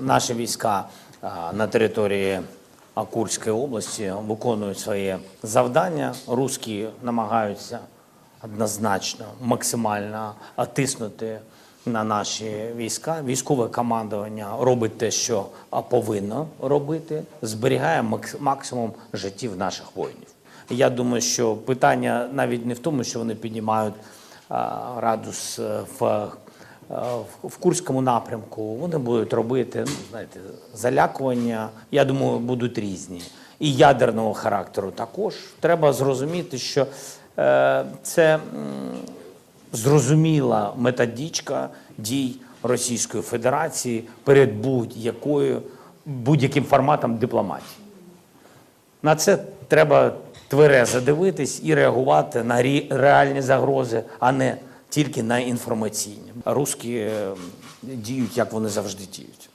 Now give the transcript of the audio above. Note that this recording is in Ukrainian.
наші війська на території Курської області виконують своє завдання. Руські намагаються однозначно максимально тиснути на наші війська. Військове командування робить те, що повинно робити, зберігає максимум життів наших воїнів. Я думаю, що питання навіть не в тому, що вони піднімають градус е, в, в- в Курському напрямку. Вони будуть робити ну, знаєте, залякування. Я думаю, будуть різні. І ядерного характеру також. Треба зрозуміти, що е, це зрозуміла методичка дій Російської Федерації перед будь-якою будь-яким форматом дипломатії. На це треба тверезо дивитись і реагувати на реальні загрози, а не тільки на інформаційні. Русські е, діють, як вони завжди діють.